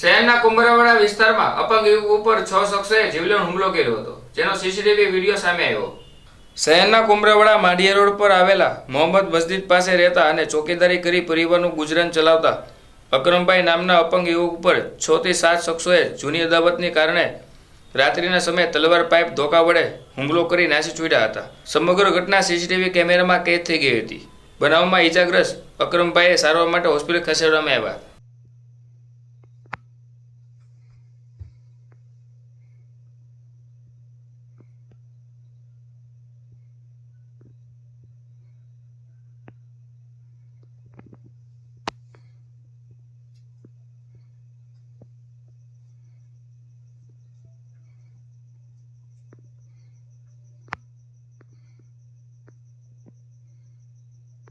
શહેરના કુંભરાવાડા વિસ્તારમાં અપંગ યુવક ઉપર છ શખ્સોએ જીવલેણ હુમલો કર્યો હતો, જેનો સીસીટીવી વીડિયો સામે આવ્યો. શહેરના કુંભરાવાડા માંડિયા રોડ પર આવેલા મોહમ્મદ મસ્જિદ પાસે રહેતા અને ચોકીદારી કરી પરિવારનું ગુજરાન ચલાવતા અકરમભાઈ નામના અપંગ યુવક ઉપર છ થી સાત શખ્સોએ જૂની અદાવતને કારણે રાત્રિના સમયે તલવાર પાઇપ ધોકા વડે હુમલો કરી નાસી છૂટ્યા હતા. સમગ્ર ઘટના સીસીટીવી કેમેરામાં કેદ થઈ ગઈ હતી. બનાવમાં ઈજાગ્રસ્ત અકરમભાઈએ સારવાર માટે હોસ્પિટલ ખસેડવામાં આવ્યા હતા.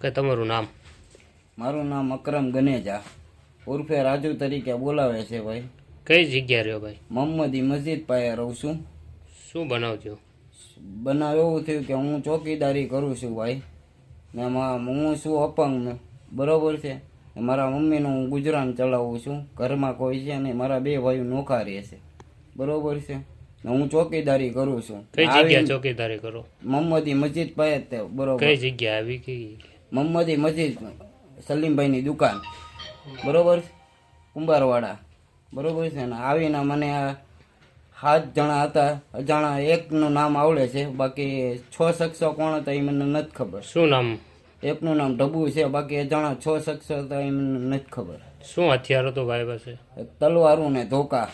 કે તમારું નામ? મારું નામ અકરમ ગનેજા. ઉર્ફે રાજુ તરીકે બોલાવે છે ભાઈ. કઈ જગ્યા રહ્યો ભાઈ? મોહમ્મદી મસ્જિદ પાસે રહું છું. શું બનાવજો? બનાવ એવું થયું કે હું ચોકીદારી કરું છું ભાઈ. ને હું છું અપંગ. બરોબર છે? મારા મમ્મીનું હું ગુજરાન ચલાવું છું. ઘરમાં કોઈ છે ને મારા બે ભાઈઓ નોખા રહે છે. બરોબર છે? ને હું ચોકીદારી કરું છું. કઈ જગ્યા ચોકીદારી કરો? મોહમ્મદી મસ્જિદ પાસે બરોબર. કઈ જગ્યા આવી? કઈ જગ્યા? મોહમ્મદી મસ્જિદ સલીમભાઈની દુકાન. બરોબર? કુંભારવાડા. બરોબર છે? ને આવીને મને આ સાત જણા હતા. અજાણા એકનું નામ આવડે છે. બાકી છ શખ્સો કોણ હતા એ મને નથી ખબર. શું નામ? એકનું નામ ઢબુ છે. બાકી અજાણા છ શખ્સો હતા એ મને નથી ખબર. શું હથિયાર હતો ભાઈ પાસે તલવારું ને ધોકા.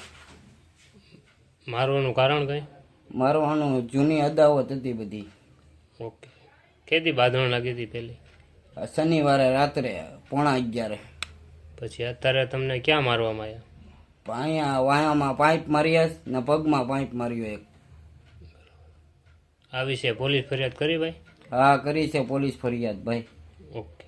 મારવાનું કારણ કઈ? મારવાનું જૂની અદાવત હતી બધી. ઓકે. કેદી બાંધણ લાગી હતી પેલી શનિવારે રાત્રે પોણા અગિયારે. પછી અત્યારે તમને ક્યાં મારવામાં આવ્યા? અહીંયા વાયામાં પાઇપ માર્યા ને પગમાં પાઇપ માર્યો એક. આ વિશે પોલીસ ફરિયાદ કરી ભાઈ? હા કરી છે પોલીસ ફરિયાદ ભાઈ. ઓકે.